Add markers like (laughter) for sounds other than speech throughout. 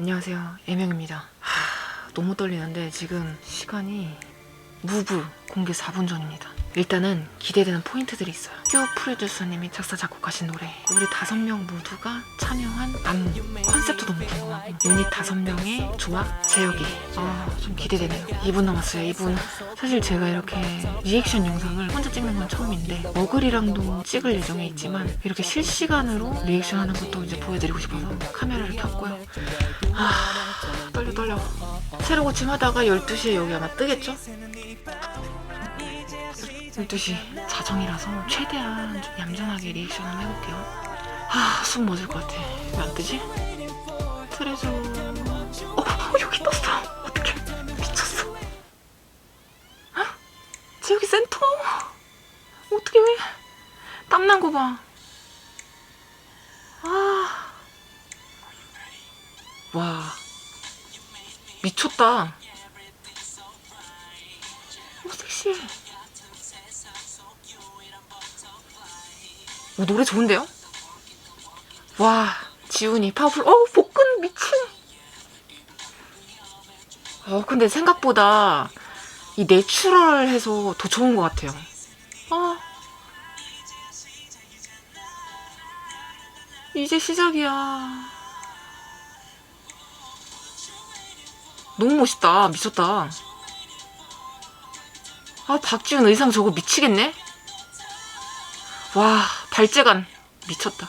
안녕하세요. 애명입니다. 하, 너무 떨리는데 지금 시간이 무브 공개 4분 전입니다. 일단은 기대되는 포인트들이 있어요. 큐 프로듀서님이 작사 작곡하신 노래. 우리 다섯 명 모두가 참여한 안무. 유닛 다섯 명의 조합, 제역이. 아, 좀 기대되네요. 2분 남았어요. 2분. 사실 제가 이렇게 리액션 영상을 혼자 찍는 건 처음인데 머글이랑도 찍을 예정에 있지만 이렇게 실시간으로 리액션 하는 것도 이제 보여드리고 싶어서 카메라를 켰고요. 아, 떨려 떨려. 새로 고침하다가 12시에 여기 아마 뜨겠죠? 12시 자정이라서 최대한 좀 얌전하게 리액션 한번 해볼게요. 아, 숨 멎을 것 같아. 왜 안 뜨지? 트레저. 어, 여기 떴어. 어떡해. 미쳤어. 헉? 지역이 센터. 어떻게 왜? 땀난 거 봐. 아. 와. 미쳤다. 오, 섹시해. 오, 노래 좋은데요? 와, 지훈이 파워풀. 어, 복 어, 근데 생각보다 이 내추럴해서 더 좋은 것 같아요. 아. 이제 시작이야. 너무 멋있다. 미쳤다. 아, 박지훈 의상 저거 미치겠네? 와, 발재간. 미쳤다.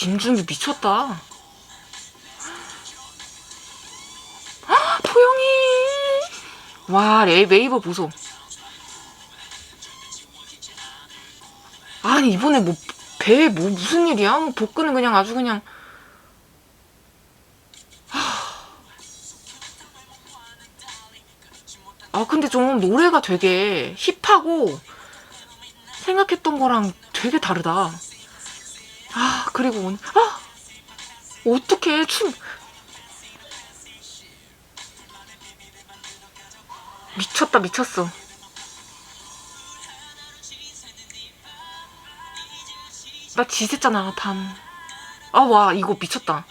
김준규 미쳤다. 헉, 도영이. 와, 레, 웨이버 보소. 아니, 이번에 뭐, 배에 뭐, 무슨 일이야? 뭐, 복근은 그냥 아주 그냥. 아 근데 좀 노래가 되게 힙하고 생각했던 거랑 되게 다르다. 아 그리고 오늘 아 어떻게 춤 미쳤다 미쳤어. 나 지샜잖아 밤. 아 와 이거 미쳤다.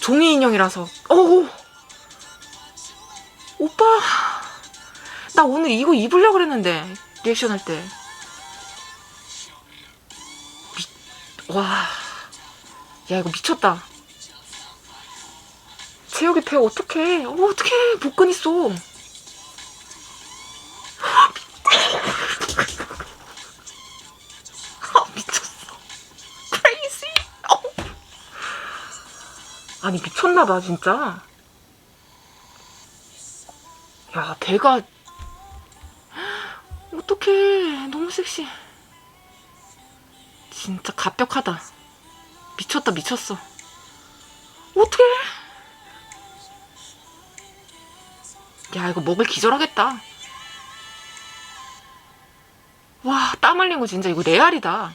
종이 인형이라서. 오. 오빠 나 오늘 이거 입으려고 그랬는데 리액션 할 때. 와. 야 이거 미쳤다. 재혁이 배 어떡해. 어, 어떡해. 복근 있어. 아, 미쳤어. 크레이지. 아니 미쳤나봐 진짜. 야, 배가 어떡해. 너무 섹시해. 진짜 갑벽하다. 미쳤다, 미쳤어. 어떡해. 야, 이거 먹을 기절하겠다. 와, 땀 흘린 거 진짜 이거 레알이다.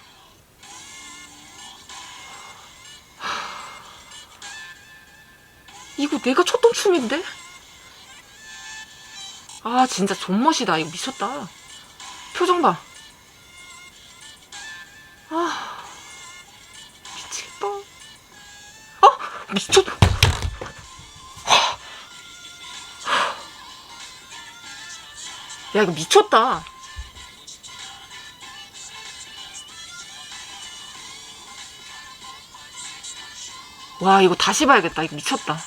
이거 내가 췄던 춤인데? 아 진짜 존멋이다 이거 미쳤다 표정 봐 미쳤. 야, 이거 미쳤다. 와, 이거 다시 봐야겠다. 이거 미쳤다.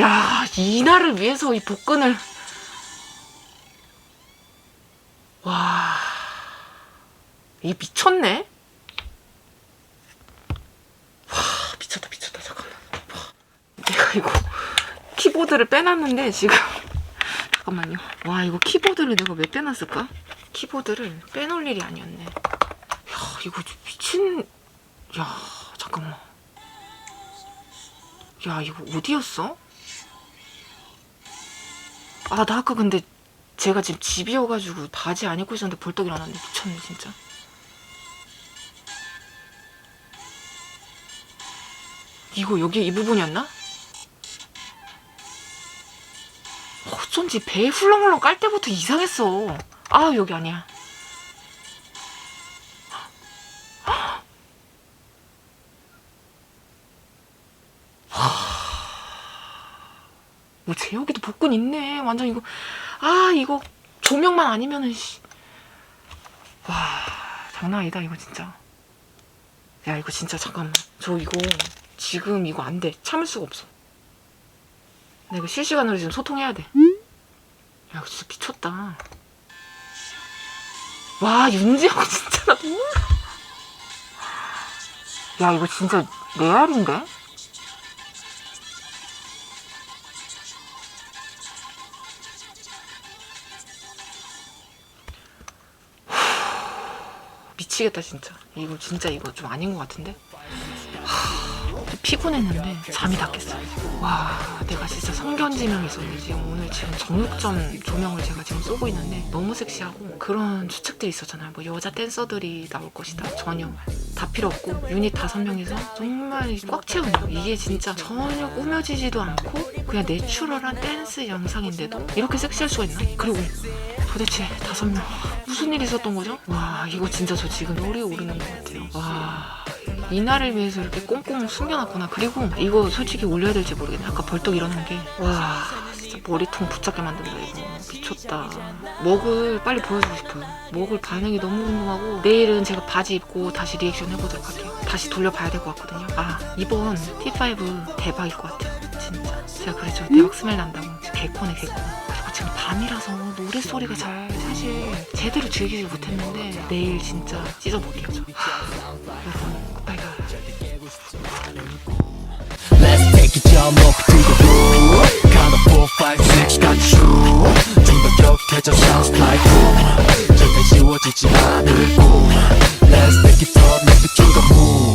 야, 이날을 위해서 이 복근을. 와. 이 미쳤네? 와, 미쳤다, 미쳤다. 잠깐만. 와, 내가 이거 키보드를 빼놨는데, 지금. (laughs) 잠깐만요. 와, 이거 키보드를 내가 왜 빼놨을까? 키보드를 빼놓을 일이 아니었네. 야, 이거 미친. 야, 잠깐만. 야, 이거 어디였어? 아, 나 아까 근데 제가 지금 집이어가지고 바지 안 입고 있었는데 벌떡 일어났네. 미쳤네, 진짜. 이거 여기 이 부분이었나? 어쩐지 배에 훌렁훌렁 깔 때부터 이상했어. 아 여기 아니야. 뭐 제육이도 복근 있네. 완전 이거 아 이거 조명만 아니면은 씨. 와 장난 아니다 이거 진짜. 야 이거 진짜 잠깐만 저 이거 지금 이거 안 돼 참을 수가 없어. 내가 실시간으로 지금 소통해야 돼. 야 이거 진짜 미쳤다. 와 윤지하고 진짜 나 너무. 야 이거 진짜 레알인데? 미치겠다 진짜 이거 진짜 이거 좀 아닌 것 같은데 하, 피곤했는데 잠이 다 깼어요. 와 내가 진짜 성견지명이 있었네 지금 오늘 지금 정육점 조명을 제가 지금 쏘고 있는데 너무 섹시하고 그런 추측들이 있었잖아요. 뭐 여자 댄서들이 나올 것이다. 전혀 다 필요 없고 유닛 다섯 명이서 정말 꽉 채우네요. 이게 진짜 전혀 꾸며지지도 않고 그냥 내추럴한 댄스 영상인데도 이렇게 섹시할 수가 있나? 그리고 도대체 다섯 명 무슨 일이 있었던 거죠? 와 이거 진짜 저 지금 열이 오르는 것 같아요. 와 이날을 위해서 이렇게 꽁꽁 숨겨놨구나. 그리고 이거 솔직히 올려야 될지 모르겠네. 아까 벌떡 일어난 게 와 진짜 머리통 붙잡게 만든다 이거. 미쳤다. 먹을 빨리 보여주고 싶어요. 먹을 반응이 너무 궁금하고 내일은 제가 바지 입고 다시 리액션 해보도록 할게요. 다시 돌려봐야 될 것 같거든요. 아 이번 T5 대박일 것 같아요. 진짜. 제가 그랬죠. 대박 스멜 난다고. 개콘에 개콘. 그리고 지금 밤이라서 노래소리가 잘 사실 제대로 즐기지 못했는데 내일 진짜 하, 여러분 Let's take it jump up to the roof Count of four, five, six, got you 좀더 격해져 sounds like boom 절대 지워지지 않을 꿈 Let's take it up, make it to the moon